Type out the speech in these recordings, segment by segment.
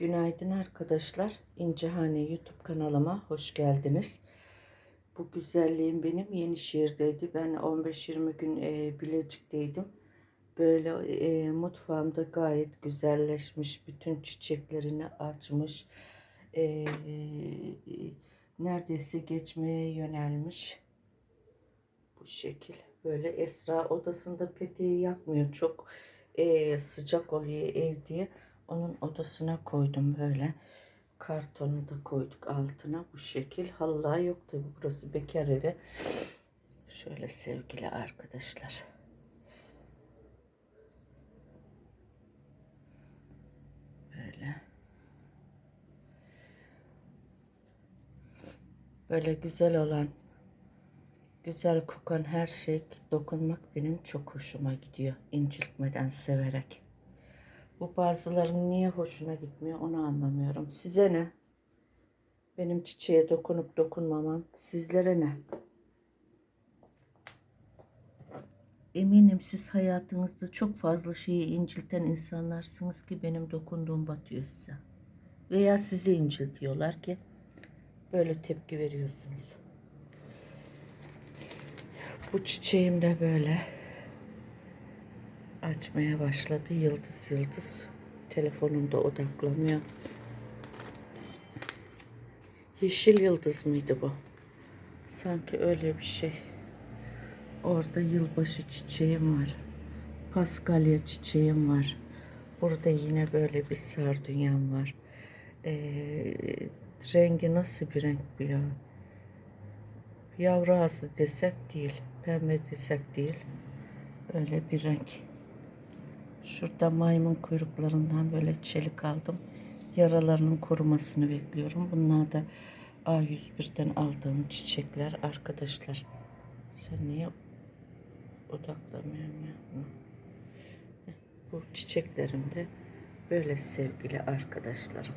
Günaydın arkadaşlar. İncehane YouTube kanalıma hoş geldiniz. Bu güzelliğim benim Yenişehir'deydi. Ben 15-20 gün e, Bilecik'teydim. Böyle e, mutfağımda gayet güzelleşmiş. Bütün çiçeklerini açmış. E, neredeyse geçmeye yönelmiş. Bu şekil. Böyle Esra odasında peteği yakmıyor. Çok e, sıcak oluyor ev diye. Onun odasına koydum böyle. Kartonu da koyduk altına bu şekil. Halılar yok tabi burası bekar evi. Şöyle sevgili arkadaşlar. Böyle. Böyle güzel olan, güzel kokan her şey dokunmak benim çok hoşuma gidiyor. İnciltmeden severek. Bu bazılarının niye hoşuna gitmiyor onu anlamıyorum. Size ne? Benim çiçeğe dokunup dokunmamam sizlere ne? Eminim siz hayatınızda çok fazla şeyi incilten insanlarsınız ki benim dokunduğum batıyor size. Veya sizi inciltiyorlar ki böyle tepki veriyorsunuz. Bu çiçeğim de böyle açmaya başladı. Yıldız yıldız. Telefonumda odaklanıyor. Yeşil yıldız mıydı bu? Sanki öyle bir şey. Orada yılbaşı çiçeğim var. Paskalya çiçeğim var. Burada yine böyle bir sardunyam var. Ee, rengi nasıl bir renk bu ya? Yavru ağzı desek değil. Pembe desek değil. Öyle bir renk. Şurada maymun kuyruklarından böyle çelik aldım. Yaralarının kurumasını bekliyorum. Bunlar da A101'den aldığım çiçekler arkadaşlar. Sen niye. Heh, Bu çiçeklerim de böyle sevgili arkadaşlarım.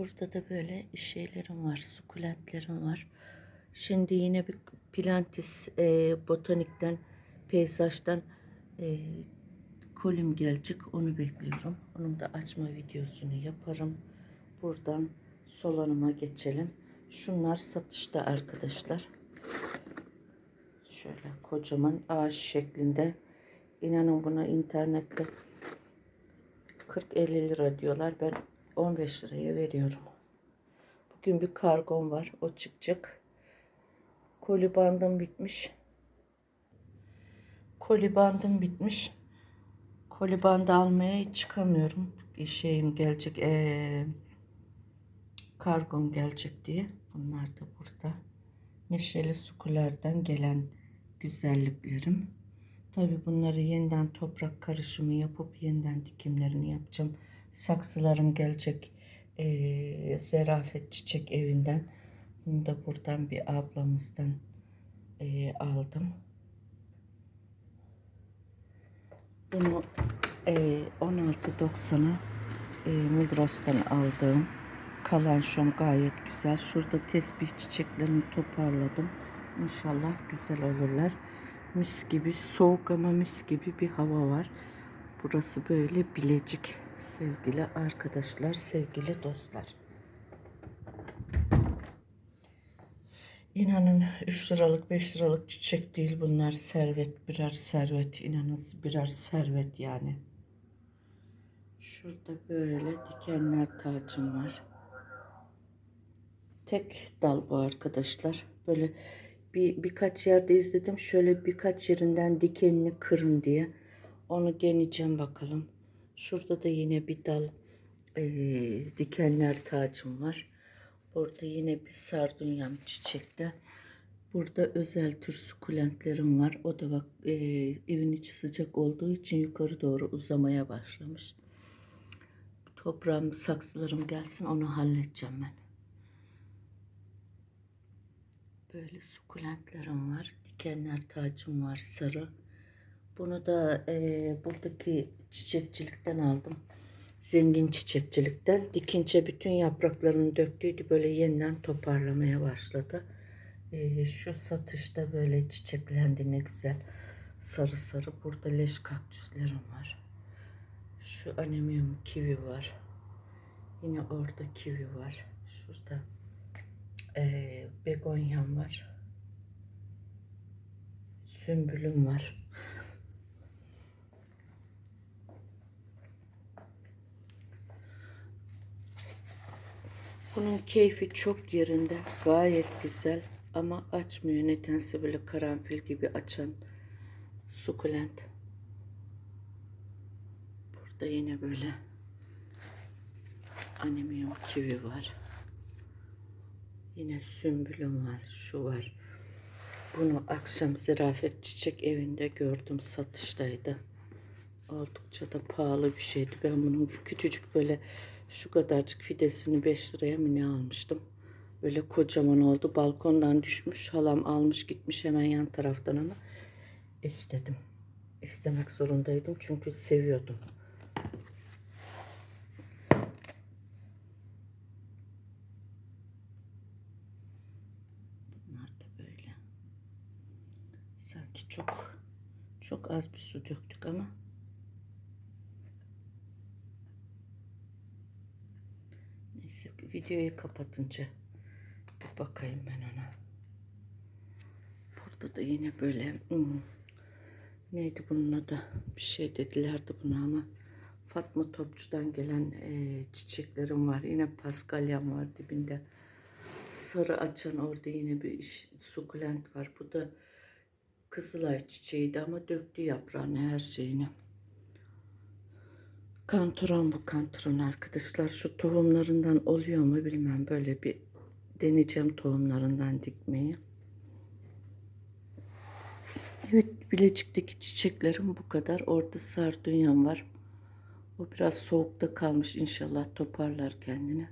Burada da böyle şeylerim var, sukulentlerim var. Şimdi yine bir Plantis e, botanikten, peyzajdan e, kolim gelecek. Onu bekliyorum. Onun da açma videosunu yaparım. Buradan solanıma geçelim. Şunlar satışta arkadaşlar. Şöyle kocaman ağaç şeklinde. İnanın buna internette 40-50 lira diyorlar. Ben 15 liraya veriyorum. Bugün bir kargom var. O çıkacak. Koli bandım bitmiş. Koli bandım bitmiş. Koli bandı almaya çıkamıyorum. Şeyim gelecek. Ee, kargom gelecek diye. Bunlar da burada. Neşeli sukulerden gelen güzelliklerim. Tabi bunları yeniden toprak karışımı yapıp yeniden dikimlerini yapacağım. Saksılarım gelecek ee, Zerafet Çiçek evinden. Bunu da buradan bir ablamızdan ee, aldım. Bunu ee, 16.90'a ee, Migros'tan aldığım kalanşom gayet güzel. Şurada tesbih çiçeklerini toparladım. İnşallah güzel olurlar. Mis gibi soğuk ama mis gibi bir hava var. Burası böyle Bilecik sevgili arkadaşlar, sevgili dostlar. İnanın 3 liralık 5 liralık çiçek değil bunlar servet birer servet inanın birer servet yani. Şurada böyle dikenler tacım var. Tek dal bu arkadaşlar. Böyle bir birkaç yerde izledim. Şöyle birkaç yerinden dikenini kırın diye. Onu deneyeceğim bakalım. Şurada da yine bir dal e, dikenler tacım var. Burada yine bir sardunyam çiçekte. Burada özel tür sukulentlerim var. O da bak e, evin içi sıcak olduğu için yukarı doğru uzamaya başlamış. Toprağım, saksılarım gelsin onu halledeceğim ben. Böyle sukulentlerim var. Dikenler tacım var sarı. Bunu da e, buradaki çiçekçilikten aldım. Zengin çiçekçilikten. Dikince bütün yapraklarını döktüydü. Böyle yeniden toparlamaya başladı. Ee, şu satışta böyle çiçeklendi ne güzel. Sarı sarı. Burada leş kaktüslerim var. Şu anemiyum kivi var. Yine orada kivi var. Şurada ee, begonyam var. Sümbülüm var. Bunun keyfi çok yerinde. Gayet güzel. Ama açmıyor. Nedense böyle karanfil gibi açan sukulent. Burada yine böyle anemiyum kivi var. Yine sümbülüm var. Şu var. Bunu akşam zirafet çiçek evinde gördüm. Satıştaydı. Oldukça da pahalı bir şeydi. Ben bunun küçücük böyle şu kadarcık fidesini 5 liraya mı ne almıştım. Böyle kocaman oldu. Balkondan düşmüş. Halam almış gitmiş hemen yan taraftan ama istedim. İstemek zorundaydım çünkü seviyordum. Bunlar da böyle. Sanki çok çok az bir su döktük ama Neyse videoyu kapatınca bir bakayım ben ona. Burada da yine böyle hmm, neydi bunun adı bir şey dedilerdi buna ama Fatma Topçu'dan gelen e, çiçeklerim var. Yine paskalyam var dibinde. Sarı açan orada yine bir iş, sukulent var. Bu da kızılay çiçeğiydi ama döktü yaprağını her şeyini. Kantoron bu kantoron arkadaşlar. Şu tohumlarından oluyor mu bilmem. Böyle bir deneyeceğim tohumlarından dikmeyi. Evet Bilecik'teki çiçeklerim bu kadar. Orada sardunyam var. O biraz soğukta kalmış. İnşallah toparlar kendini.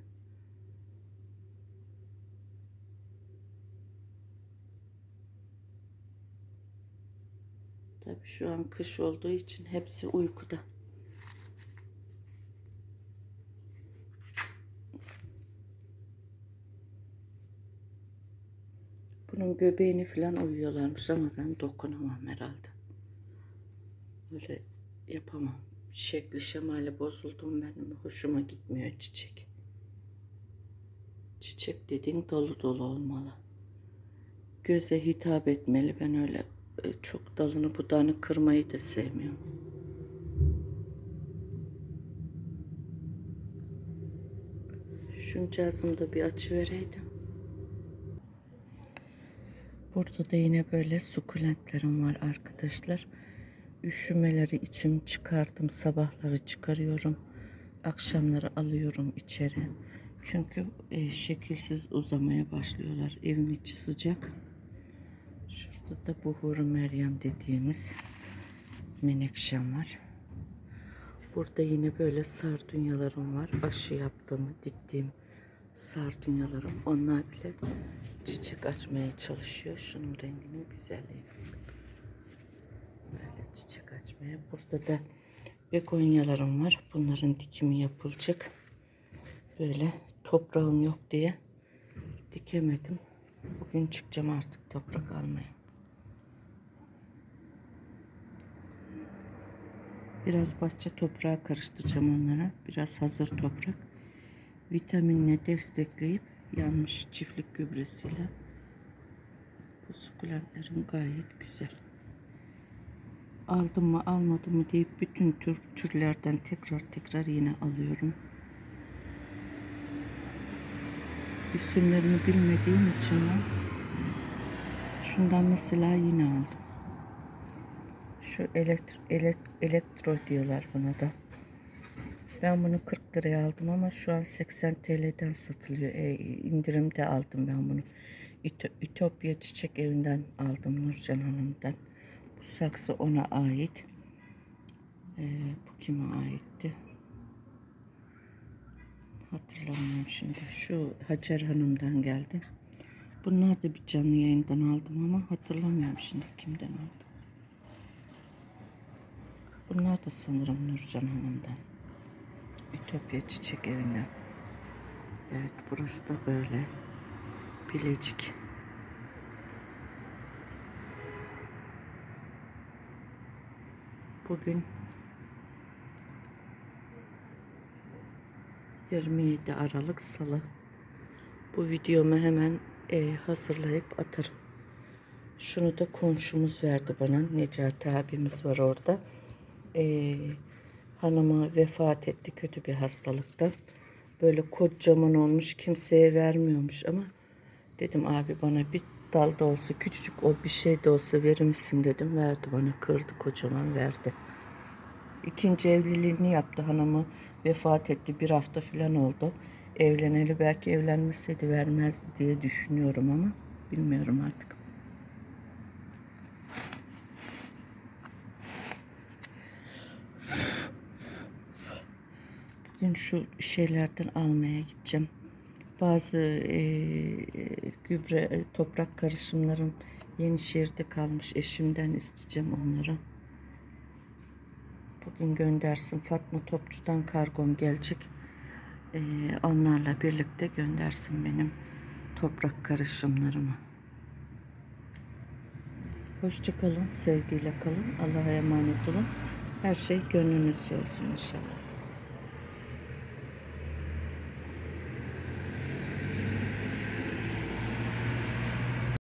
Tabii şu an kış olduğu için hepsi uykuda. Bunun göbeğini falan uyuyorlarmış ama ben dokunamam herhalde. Böyle yapamam. Şekli şemali bozuldum benim. Hoşuma gitmiyor çiçek. Çiçek dediğin dolu dolu olmalı. Göze hitap etmeli. Ben öyle e, çok dalını budağını kırmayı da sevmiyorum. Şuncağızımı da bir açı vereydim. Burada da yine böyle sukulentlerim var arkadaşlar. Üşümeleri içim çıkardım. Sabahları çıkarıyorum. Akşamları alıyorum içeri. Çünkü e, şekilsiz uzamaya başlıyorlar. Evin içi sıcak. Şurada da buhuru Meryem dediğimiz menekşem var. Burada yine böyle sardunyalarım var. Aşı yaptığım, diktiğim sardunyalarım. Onlar bile çiçek açmaya çalışıyor. Şunun renginin güzelliği. Böyle çiçek açmaya. Burada da begonyalarım var. Bunların dikimi yapılacak. Böyle toprağım yok diye dikemedim. Bugün çıkacağım artık toprak almaya. Biraz bahçe toprağı karıştıracağım onlara. Biraz hazır toprak. Vitaminle destekleyip yanmış çiftlik gübresiyle. Bu sukulentlerim gayet güzel. Aldım mı almadım mı deyip bütün tür, türlerden tekrar tekrar yine alıyorum. İsimlerini bilmediğim için ben şundan mesela yine aldım. Şu elektro, elek- elektro diyorlar buna da. Ben bunu 40 liraya aldım ama şu an 80 TL'den satılıyor. E, indirimde aldım ben bunu. Ütopya Çiçek Evi'nden aldım Nurcan Hanım'dan. Bu saksı ona ait. E, bu kime aitti? Hatırlamıyorum şimdi. Şu Hacer Hanım'dan geldi. Bunlar da bir canlı yayından aldım ama hatırlamıyorum şimdi kimden aldım. Bunlar da sanırım Nurcan Hanım'dan. Ütopya Çiçek Evi'ne. Evet burası da böyle. Bilecik. Bugün 27 Aralık Salı. Bu videomu hemen e, hazırlayıp atarım. Şunu da komşumuz verdi bana. Necati abimiz var orada. Eee hanımı vefat etti kötü bir hastalıktan. Böyle kocaman olmuş kimseye vermiyormuş ama dedim abi bana bir dal da olsa küçücük o bir şey de olsa verir misin dedim. Verdi bana kırdı kocaman verdi. İkinci evliliğini yaptı hanımı vefat etti bir hafta falan oldu. Evleneli belki evlenmeseydi vermezdi diye düşünüyorum ama bilmiyorum artık. Bugün şu şeylerden almaya gideceğim. Bazı e, gübre e, toprak karışımlarım Yenişehir'de kalmış. Eşimden isteyeceğim onları. Bugün göndersin. Fatma Topçu'dan kargom gelecek. E, onlarla birlikte göndersin benim toprak karışımlarımı. Hoşça kalın, sevgiyle kalın. Allah'a emanet olun. Her şey gönlünüzce olsun inşallah.